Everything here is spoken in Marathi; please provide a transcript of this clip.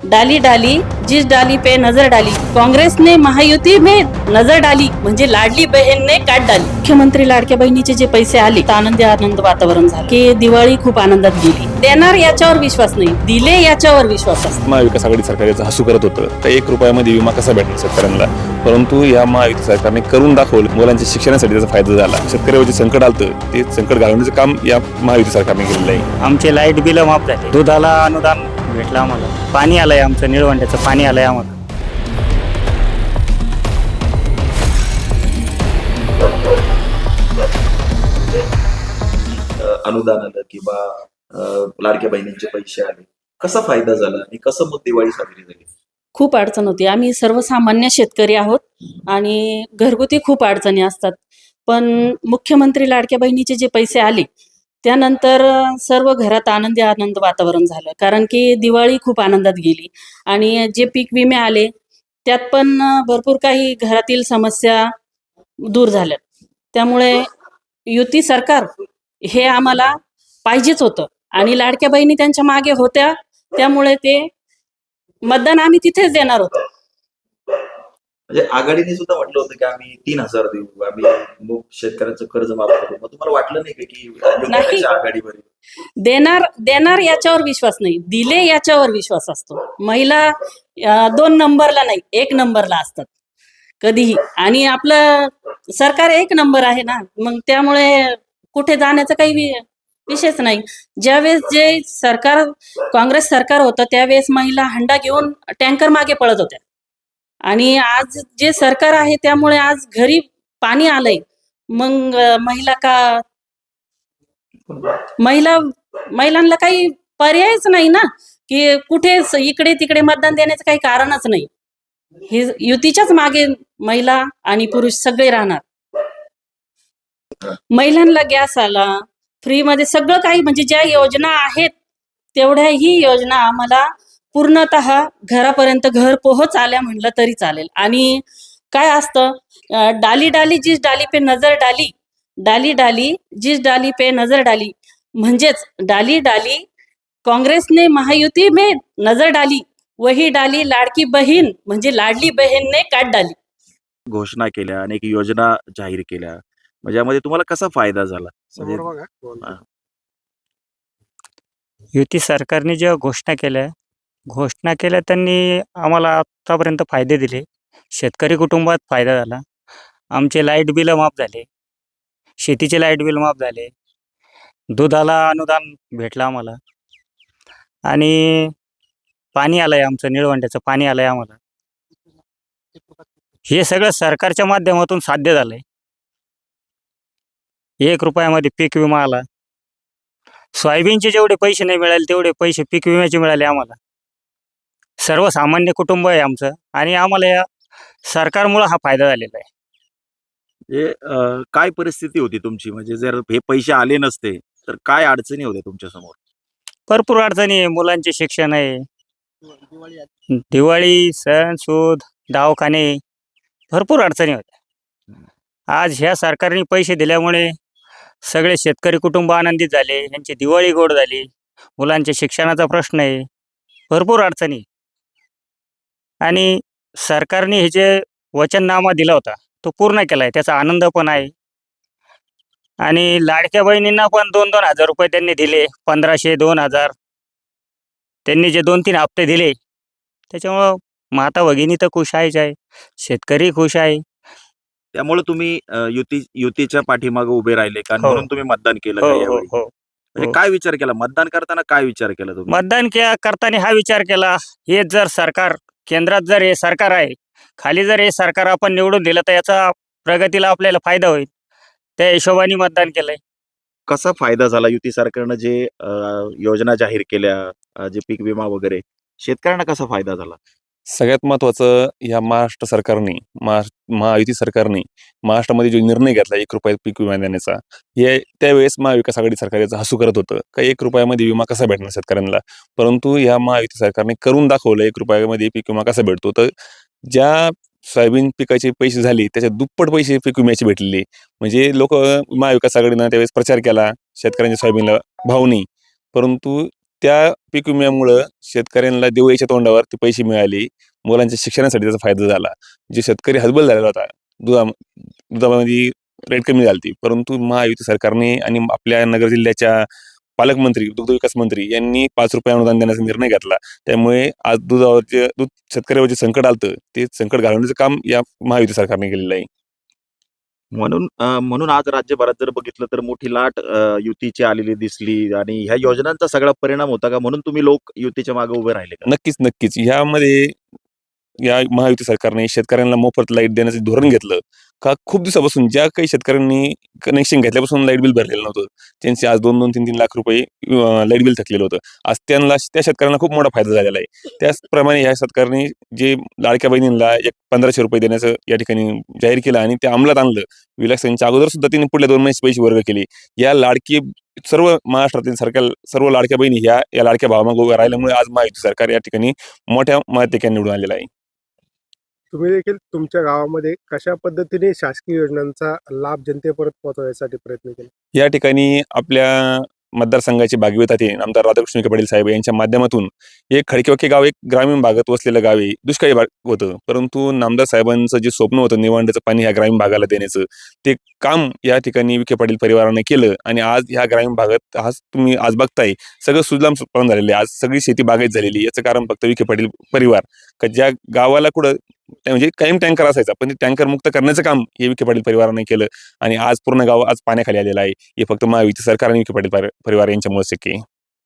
डाली डाली जिस डाली पे नजर डाली। काँग्रेस ने महायुती में नजर डाली म्हणजे लाडली बहीण ने काट डाली। मुख्यमंत्री लाडक्या बहिणीचे जे पैसे आले आनंदी आनंद वातावरण झालं. की दिवाळी खूप आनंदात गेली. देणार याच्यावर विश्वास नाही दिले याच्यावर विश्वास असतो. महाविकास आघाडी सरकार याचा हसू करत होतं. तर एक रुपयामध्ये विमा कसा भेटणार शेतकऱ्यांना? परंतु या महायुती सरकारने करून दाखवलं मुलांच्या शिक्षणासाठी त्याचा फायदा झाला. शेतकऱ्यावर जे संकट आलं ते संकट घालवण्याचं काम या महायुती सरकारने केलेलं आहे. आमचे लाइट बिल माफ झाले दुधाला अनुदान भेटलं आम्हाला. पाणी आलंय आमचं निळवंड्याचं पाणी आलंय आम्हाला. अनुदान आलं किंवा लाडक्या बहिणींचे पैसे आले. कसा फायदा झाला आणि कसं मग दिवाळी साजरी झाली? खूप अडचण होती. आम्ही सर्वसामान्य शेतकरी आहोत आणि घरगुती खूप अडचणी असतात. पण मुख्यमंत्री लाडक्या बहिणीचे जे पैसे आले त्यानंतर सर्व घरात आनंदी आनंद वातावरण झालं. कारण की दिवाळी खूप आनंदात गेली. आणि जे पीक विमे आले त्यात पण भरपूर काही घरातील समस्या दूर झाल्या. त्यामुळे युती सरकार हे आम्हाला पाहिजेच होतं. आणि लाडक्या बहिणी त्यांच्या मागे होत्या. त्यामुळे ते मतदान आम्ही तिथेच देणार होतो. म्हणजे आघाडीने सुद्धा म्हटलं होतं की आम्ही तीन हजार देऊ आम्ही शेतकऱ्यांचं कर्ज माफ करू. मग तुम्हाला वाटलं नाही का आघाडीवर? देणार देणार याच्यावर विश्वास नाही. दिले याच्यावर विश्वास असतो. महिला दोन नंबरला नाही एक नंबरला असतात. कधीही. आणि आपलं सरकार एक नंबर आहे ना. मग त्यामुळे कुठे जाण्याचा काही वि- विषयच नाही. ज्यावेळेस जे सरकार काँग्रेस सरकार होतं त्यावेळेस महिला हंडा घेऊन टँकर मागे पळत होत्या. आणि आज जे सरकार आहे त्यामुळे आज घरी पाणी आलंय. मग महिला का महिला महिलांना काही पर्यायच नाही ना? की कुठे इकडे तिकडे मतदान देण्याचं काही कारणच नाही. हे युतीच्याच मागे महिला आणि पुरुष सगळे राहणार. महिलांना गॅस आला फ्रीमध्ये सगळं काही म्हणजे ज्या योजना आहेत तेवढ्याही योजना आम्हाला पूर्णतः घरापर्यंत घर पोहोच आल्या म्हणलं तरी चालेल. आणि काय असतं डाली डाली जिस डाली पे नजर डाली डाली डाली जिस डाली पे नजर डाली. म्हणजेच डाली डाली काँग्रेसने महायुती में नजर डाली वही डाली लाडकी बहीण म्हणजे लाडली बहीणने काट डाली. घोषणा केल्या अनेक योजना जाहीर केल्या. म्हणजे यामध्ये तुम्हाला कसा फायदा झाला? म्हणजे युती सरकारने ज्या घोषणा केल्या घोषणा केल्या त्यांनी आम्हाला आत्तापर्यंत फायदे दिले. शेतकरी कुटुंबात फायदा झाला. आमचे लाइट बिल माफ झाले. शेतीचे लाइट बिल माफ झाले. दुधाला अनुदान भेटलं आम्हाला. आणि पाणी आलंय आमचं निळवंड्याचं पाणी आलं आहे आम्हाला. हे सगळं सरकारच्या माध्यमातून साध्य झालंय. एक रुपयामध्ये पीक विमा आला. सोयाबीनचे जेवढे पैसे नाही मिळाले तेवढे पैसे पीक विम्याचे मिळाले आम्हाला. सर्वसामान्य कुटुंब आहे आमचं आणि आम्हाला या सरकारमुळं हा फायदा झालेला आहे. अं, काय परिस्थिती होती तुमची? म्हणजे जर हे पैसे आले नसते तर काय अडचणी होत्या तुमच्यासमोर भरपूर अडचणी आहे मुलांचे शिक्षण आहे. दिवाळी सण सूद दवाखाने भरपूर अडचणी होत्या. आज ह्या सरकारने पैसे दिल्यामुळे सगळे शेतकरी कुटुंब आनंदित झाले यांची दिवाळी गोड झाली मुलांच्या शिक्षणाचा प्रश्न आहे. भरपूर अडचणी आहे. आणि सरकारने हे जे वचननामा दिला होता तो पूर्ण केला आहे त्याचा आनंद पण आहे. आणि लाडक्या बहिणींना पण दोन दोन हजार रुपये त्यांनी दिले पंधराशे दोन हजार. त्यांनी जे दोन तीन हप्ते दिले त्याच्यामुळं माता भगिनी तर खुश आहेच आहे शेतकरी खुश आहे. त्यामुळे तुम्ही अं, युती युतीच्या पाठीमागे उभे राहिले कारण हो. म्हणून तुम्ही मतदान केलं हो हो यावेळी? हो. म्हणजे हो. काय विचार केला? मतदान करताना काय विचार केला तुम्ही? मतदान के करताना हा विचार केला हे जर सरकार केंद्रात जर हे सरकार आहे खाली जर हे सरकार आपण निवडून दिलं तर याचा प्रगतीला आपल्याला फायदा होईल. त्या हिशोबाने मतदान केलंय. कसा फायदा झाला युती सरकारनं जे योजना जाहीर केल्या जे पीक विमा वगैरे? शेतकऱ्यांना कसा फायदा झाला? सगळ्यात महत्वाचं या महाराष्ट्र सरकारने महाराष्ट्र महायुती सरकारने महाराष्ट्रामध्ये जो निर्णय घेतला एक रुपयात पीक विमा देण्याचा हे त्यावेळेस महाविकास आघाडी सरकार याचा हसू करत होतं. का एक रुपयामध्ये विमा कसा भेटणार शेतकऱ्यांना? परंतु या महायुती सरकारने करून दाखवलं एक रुपयामध्ये पीक विमा कसा भेटतो. तर ज्या सोयाबीन पिकाचे पैसे झाले त्याच्या दुप्पट पैसे पीक विम्याचे भेटलेले म्हणजे लोक महाविकास आघाडीनं त्यावेळेस प्रचार केला शेतकऱ्यांच्या सोयाबीनला भाव नाही. परंतु त्या पीक विम्यामुळं शेतकऱ्यांना दिवाळीच्या तोंडावर ते पैसे मिळाले. मुलांच्या शिक्षणासाठी त्याचा फायदा झाला. जे शेतकरी हतबल झालेला होता दुधा दुधामध्ये रेट कमी झाली परंतु महायुती सरकारने आणि आपल्या नगर जिल्ह्याच्या पालकमंत्री दुग्धविकास मंत्री यांनी पाच रुपये अनुदान देण्याचा निर्णय घेतला. त्यामुळे आज दुधावरचे दूध शेतकऱ्यावर जे संकट आलतं ते संकट घालवण्याचं काम या महायुती सरकारने केलेलं आहे. म्हणून म्हणून आज राज्यभरात जर बघितलं तर मोठी लाट युतीची आलेली दिसली आणि ह्या योजनांचा सगळा परिणाम होता का? म्हणून तुम्ही लोक युतीच्या मागे उभे राहिले नक्कीच नक्कीच. ह्यामध्ये या महायुती सरकारने शेतकऱ्यांना मोफत लाइट देण्याचं धोरण घेतलं. का खूप दिवसापासून ज्या काही शेतकऱ्यांनी कनेक्शन घेतल्यापासून लाइट बिल भरलेलं नव्हतं त्यांचे आज दोन दोन तीन तीन लाख रुपये लाइट बिल थकलेलं होतं. आज त्यांना त्या शेतकऱ्यांना खूप मोठा फायदा झालेला आहे. त्याचप्रमाणे ह्या सरकारने जे लाडक्या बहिणींना एक पंधराशे रुपये देण्याचं या ठिकाणी जाहीर केलं आणि ते अंमलात आणलं. विलासांच्या अगोदर सुद्धा त्यांनी पुढल्या दोन महिन्याचे पैसे वर्ग केले. या लाडकी सर्व महाराष्ट्रातील सरकार सर्व लाडक्या बहिणी ह्या या लाडक्या भावामागे उभ्या राहिल्यामुळे आज महायुती सरकार या ठिकाणी मोठ्या मताधिक्याने निवडून आलेलं आहे. तुम्ही देखील तुमच्या गावामध्ये कशा पद्धतीने शासकीय योजनांचा लाभ जनतेपर्यंत पोहोचवण्यासाठी प्रयत्न केला? या ठिकाणी आपल्या मतदारसंघाचे भागीरथ आमदार राधाकृष्ण विखे पाटील साहेब यांच्या माध्यमातून एक खडकेवाके गाव एक ग्रामीण भागात वसलेलं गाव आहे. दुष्काळी भाग होतं. परंतु नामदार साहेबांचं जे स्वप्न होतं निवांड्याचं पाणी ह्या ग्रामीण भागाला देण्याचं ते काम या ठिकाणी विखे पाटील परिवाराने केलं आणि आज ह्या ग्रामीण भागात आज तुम्ही आज बघताय सगळं सुजलाम सुफलाम झालेलं आहे. आज सगळी शेती बागायत झालेली याचं कारण फक्त विखे पाटील परिवार. का ज्या गावाला कुठं म्हणजे कायम टँकर असायचा. पण ते टँकर मुक्त करण्याचं काम हे विखे पाटील परिवाराने केलं आणि आज पूर्ण गाव आज पाण्याखाली आलेलं आहे. हे फक्त महायुती सरकार आणि विखे पाटील परिवार यांच्यामुळे शक्य आहे.